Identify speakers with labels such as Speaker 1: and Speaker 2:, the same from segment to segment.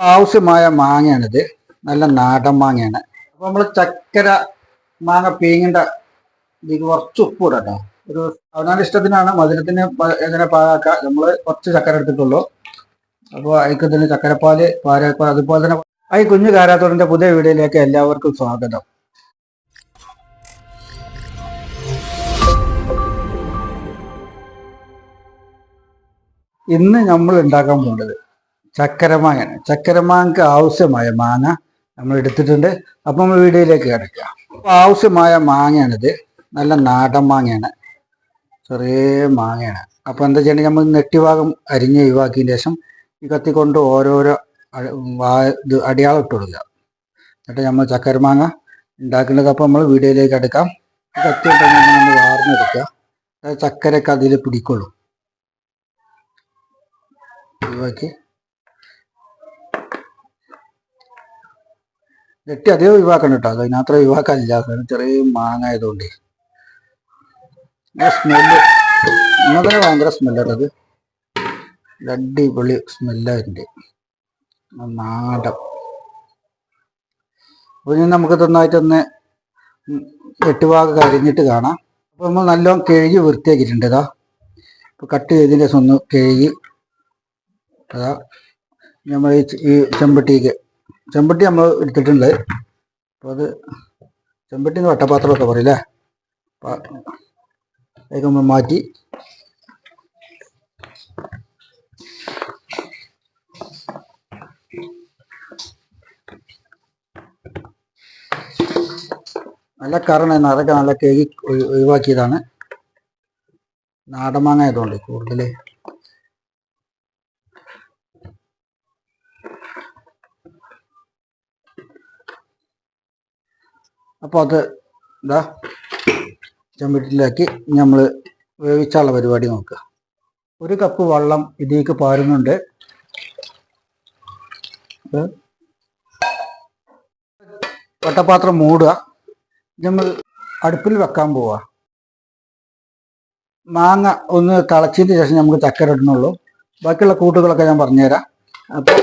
Speaker 1: ആവശ്യമായ മാങ്ങയാണിത്. നല്ല നാടൻ മാങ്ങയാണ്. അപ്പൊ നമ്മൾ ചക്കര മാങ്ങ പീങ്ങേണ്ട ഇതിൽ കുറച്ച് ഉപ്പ് ഇടട്ടോ ഒരു അവനാന്റെ ഇഷ്ടത്തിനാണ്. മധുരത്തിന് എങ്ങനെ പാകാക്കുക നമ്മൾ കുറച്ച് ചക്കര എടുത്തിട്ടുള്ളൂ. അപ്പോൾ അതിക്ക് തന്നെ ചക്കരപ്പാൽ പാരപ്പാൽ അതുപോലെ തന്നെ ഈ കുഞ്ഞു കാരാത്തോടിന്റെ പുതിയ വീഡിയോയിലേക്ക് എല്ലാവർക്കും സ്വാഗതം. ഇന്ന് നമ്മൾ ഉണ്ടാക്കാൻ പോകുന്നത് ചക്കരമാങ്ങയാണ് ചക്കരമാങ്ങക്ക് ആവശ്യമായ മാങ്ങ നമ്മൾ എടുത്തിട്ടുണ്ട്. അപ്പം നമ്മൾ വീഡിയോയിലേക്ക് കിടക്കുക അപ്പോൾ ആവശ്യമായ മാങ്ങയാണിത്. നല്ല നാടൻ മാങ്ങയാണ്. ചെറിയ മാങ്ങയാണ്. അപ്പോൾ എന്താ ചെയ്യണമെങ്കിൽ നമ്മൾ നെട്ടിഭാഗം അരിഞ്ഞ് ഒഴിവാക്കിയതിന് ശേഷം ഈ കത്തി കൊണ്ട് ഓരോരോ ഇത് അടിയാളം ഇട്ട് കൊടുക്കുക. എന്നിട്ട് നമ്മൾ ചക്കരമാങ്ങ ഉണ്ടാക്കുന്നത് അപ്പോൾ നമ്മൾ വീഡിയോയിലേക്ക് എടുക്കാം ഈ കത്തി കൊണ്ട് നമ്മൾ വാർന്നെടുക്കുക. ചക്കരയൊക്കെ അതിൽ പിടിക്കുള്ളൂ. ഒഴിവാക്കി. നെട്ടി അധികം ഒഴിവാക്കണം കേട്ടോ. അത് അതിനകത്ത് ഒഴിവാക്കാനില്ല. കാരണം ചെറിയ മാങ്ങ ആയതുകൊണ്ട് സ്മെല്ല് ഇന്നത്തെ ഭയങ്കര സ്മെല്ലത് അടിപൊളി സ്മെല്ലായിട്ടുണ്ട് നാടം അപ്പൊ ഇനി നമുക്ക് നന്നായിട്ടൊന്ന് എട്ടുഭാഗം കരിഞ്ഞിട്ട് കാണാം. അപ്പൊ നമ്മൾ നല്ലോണം കഴുകി വൃത്തിയാക്കിയിട്ടുണ്ട് ഇതാ ഇപ്പൊ കട്ട് ചെയ്തതിന്റെ ഒന്ന് കഴുകി അതാ നമ്മൾ ഈ ചെമ്പട്ടിക്ക് ചെമ്പട്ടി നമ്മൾ എടുത്തിട്ടുണ്ട്. അപ്പോൾ അത് ചെമ്പട്ടി എന്ന് വട്ടപാത്രമൊക്കെ പറയില്ലേ? അപ്പം അതിലേക്ക് നമ്മൾ മാറ്റി. നല്ല കറണ അതൊക്കെ നല്ല കേകി ഒഴിവാക്കിയതാണ്. നാടമാങ്ങ ആയതുകൊണ്ട് കൂടുതൽ അപ്പോൾ അത് ഇതാ ചെമ്പട്ടിയിലാക്കി നമ്മൾ വേവിച്ചുള്ള പരിപാടി നോക്കുക ഒരു കപ്പ് വെള്ളം ഇതിലേക്ക് പാരുന്നുണ്ട്. വട്ടപാത്രം മൂടുക. നമ്മൾ അടുപ്പിൽ വെക്കാൻ പോവുക മാങ്ങ ഒന്ന് തിളച്ചതിന് ശേഷം നമുക്ക് ചക്കര ഇടണുള്ളൂ ബാക്കിയുള്ള കൂട്ടുകളൊക്കെ ഞാൻ പറഞ്ഞുതരാം. അപ്പോൾ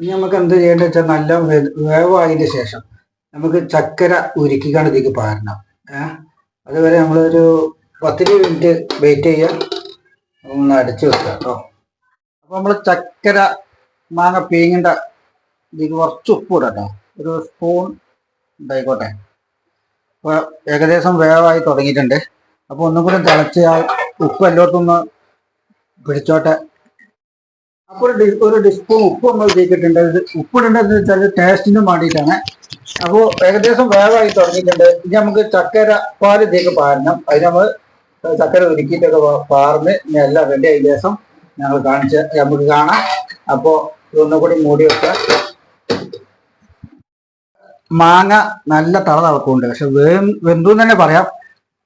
Speaker 1: ഇനി നമുക്ക് എന്ത് ചെയ്യേണ്ടത് വെച്ചാൽ നല്ല വേവായതിന് ശേഷം നമുക്ക് ചക്കര ഉരുക്കിക്കാണ് ഇതിലേക്ക് പാരണം. ഏഹ് അതുവരെ നമ്മളൊരു പത്തിരി മിനിറ്റ് വെയിറ്റ് ചെയ്യാം. ഒന്ന് അടച്ചു വെക്കുക കേട്ടോ അപ്പൊ നമ്മൾ ചക്കര മാങ്ങ പീങ്ങേണ്ട ഇതിലേക്ക് കുറച്ച് ഉപ്പ് ഇടട്ടോ ഒരു സ്പൂൺ ഉണ്ടായിക്കോട്ടെ അപ്പൊ ഏകദേശം വേവായി തുടങ്ങിയിട്ടുണ്ട്. അപ്പൊ ഒന്നും കൂടി തിളച്ച് ആ ഉപ്പ് എല്ലായിടത്തും ഒന്ന് പിടിച്ചോട്ടെ. അപ്പൊ ഒരു ഡിസ്പൂൺ ഉപ്പ് നമ്മൾ ചെയ്തിട്ടുണ്ട് ഇത് ഉപ്പിടേണ്ടതെന്ന് വെച്ചാൽ ടേസ്റ്റിന് വേണ്ടിയിട്ടാണ്. അപ്പോൾ ഏകദേശം വേവായി തുടങ്ങിയിട്ടുണ്ട്. ഇനി നമുക്ക് ചക്കര പാൽ ഇതേക്ക് പാരണം. അതിന് നമ്മൾ ചക്കര ഒരുക്കിയിട്ടൊക്കെ പാർന്ന് എല്ലാം റെഡി ആയി ദിവസം ഞങ്ങൾ കാണിച്ച് നമുക്ക് കാണാം. അപ്പോൾ ഇതൊന്നുകൂടി മൂടി വെക്കാം. മാങ്ങ നല്ല തള തിളക്കുന്നുണ്ട് പക്ഷെ വെന്തു തന്നെ പറയാം.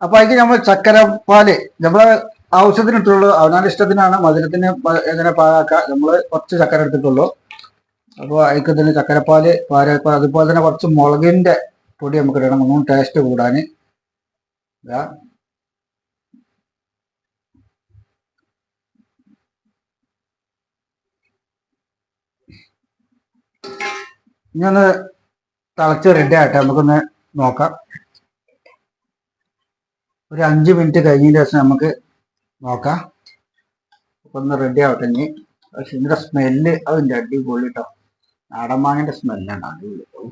Speaker 1: അപ്പൊ അതിന് നമ്മൾ ചക്കര പാൽ നമ്മളെ ആവശ്യത്തിനിട്ടുള്ളൂ. അവനാന്റെ ഇഷ്ടത്തിനാണ് മധുരത്തിന് എങ്ങനെ പാകാക്കുക നമ്മൾ കുറച്ച് ചക്കര എടുത്തിട്ടുള്ളൂ. അപ്പോൾ അതിക്ക് തന്നെ ചക്കരപ്പാൽ പാരപ്പാൽ അതുപോലെ തന്നെ കുറച്ച് മുളകിന്റെ പൊടി നമുക്ക് ഇടണം. ഒന്നും ടേസ്റ്റ് കൂടാൻ ഇനി ഒന്ന് തിളച്ച് റെഡി ആട്ടെ നമുക്കൊന്ന് നോക്കാം. ഒരു അഞ്ച് മിനിറ്റ് കഴിഞ്ഞതിന് ശേഷം നമുക്ക് നോക്കാം. അപ്പൊ ഒന്ന് റെഡി ആവട്ടെ ഇനി. പക്ഷെ ഇതിന്റെ സ്മെല്ല് അതിന്റെ അടിപൊളി കേട്ടോ നാടൻ മാങ്ങന്റെ സ്മെല്ലാണ് അടിപൊളി. ഔ.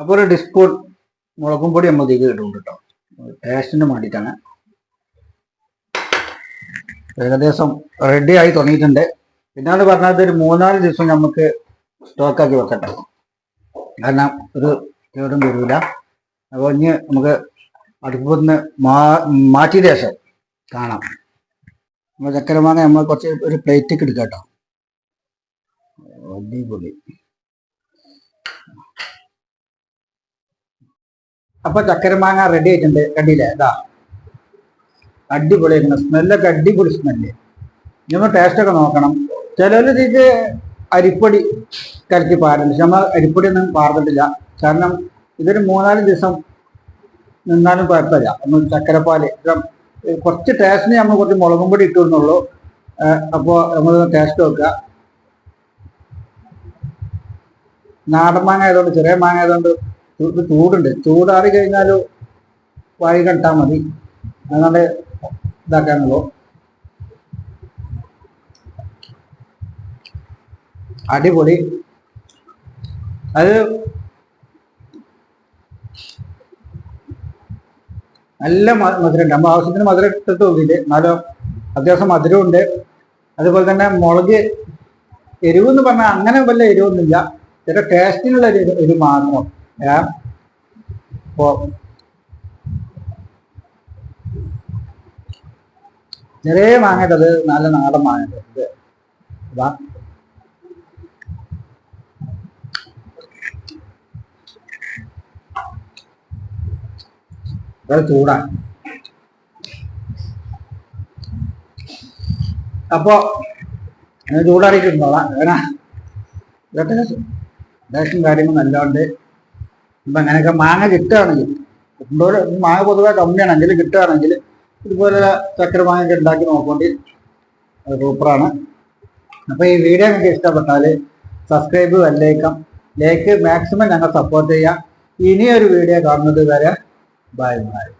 Speaker 1: അപ്പൊ ഒരു ഡിസ്പൂൺ മുളകും പൊടി നമ്മൾ ഇത് ഇടുന്നുണ്ട് കേട്ടോ ടേസ്റ്റിന് വേണ്ടിയിട്ടാണ്. ഏകദേശം റെഡി ആയി തുടങ്ങിയിട്ടുണ്ട്. പിന്നാണ് പറഞ്ഞത് ഒരു മൂന്നാൽ ദിവസം നമുക്ക് സ്റ്റോക്കാക്കി വെക്കട്ടെ. കാരണം ഒരു കേടും വരില്ല അപ്പോൾ ഇനി നമുക്ക് അടുപ്പ് നിന്ന് മാറ്റിയ ശേഷം കാണാം. നമ്മൾ ചക്കര മാങ്ങ നമ്മൾ കുറച്ച് ഒരു പ്ലേറ്റൊക്കെ എടുക്കാം കേട്ടോ. അടിപൊളി. അപ്പൊ ചക്കരമാങ്ങ റെഡി ആയിട്ടുണ്ട്. കണ്ടില്ലേ? ഇതാ. അടിപൊളി സ്മെല്ലൊക്കെ അടിപൊളി സ്മെല്ല് നമ്മൾ ടേസ്റ്റ് ഒക്കെ നോക്കണം. ചിലവർ ഇതിക്ക് അരിപ്പൊടി കലക്കി പാരുന്നുണ്ട് പക്ഷെ നമ്മൾ അരിപ്പൊടി ഒന്നും പാർന്നിട്ടില്ല. കാരണം ഇതൊരു മൂന്നാൽ ദിവസം നിന്നാലും കുഴപ്പമില്ല. നമ്മൾ ചക്കരപ്പാൽ കുറച്ച് ടേസ്റ്റിന് നമ്മൾ കുറച്ച് മുളകും പൊടി ഇട്ടു എന്നുള്ളൂ. അപ്പോൾ നമ്മൾ ടേസ്റ്റ് വെക്കുക നാടൻ മാങ്ങ ആയതുകൊണ്ട് ചെറിയ മാങ്ങ ആയതുകൊണ്ട് ചൂടുണ്ട്. ചൂടാറി കഴിഞ്ഞാൽ വായി കണ്ടാൽ മതി അതുകൊണ്ട് ഇതാക്കാനുള്ളൂ. അടിപൊളി. അത് നല്ല മധുരം മധുരമുണ്ട്. നമ്മൾ ആവശ്യത്തിന് മധുരം ഇട്ടിട്ട് നോക്കിയില്ല എന്നാലും അത്യാവശ്യം മധുരമുണ്ട് അതുപോലെ തന്നെ മുളക് എരിവ് എന്ന് പറഞ്ഞാൽ അങ്ങനെ വല്ല എരിവൊന്നുമില്ല. ചില ടേസ്റ്റിനുള്ള ഒരു എരിവ് മാത്രം ഏ? ചെറിയ അത് നല്ല നാടൻ മാങ്ങ അത് ചൂടാണ് അപ്പോ ചൂടാറിയിട്ടുണ്ടോളാം കാര്യങ്ങൾ ടേസ്റ്റും കാര്യങ്ങളും നല്ലോണ്ട്. ഇപ്പൊ അങ്ങനെയൊക്കെ മാങ്ങ കിട്ടുകയാണെങ്കിൽ എന്തോരം മാങ്ങ പൊതുവെ കമ്മിയാണെങ്കിൽ കിട്ടുകയാണെങ്കിൽ ഇതുപോലെ ചക്കര മാങ്ങ ഒക്കെ ഉണ്ടാക്കി നോക്കേണ്ടി. സൂപ്പറാണ്. അപ്പൊ ഈ വീഡിയോ നിങ്ങൾക്ക് ഇഷ്ടപ്പെട്ടാൽ സബ്സ്ക്രൈബ് വല്ലേക്കാം ലൈക്ക് മാക്സിമം ഞങ്ങൾ സപ്പോർട്ട് ചെയ്യാം. ഇനിയൊരു വീഡിയോ കാണുന്നത് വരെ बाय बाय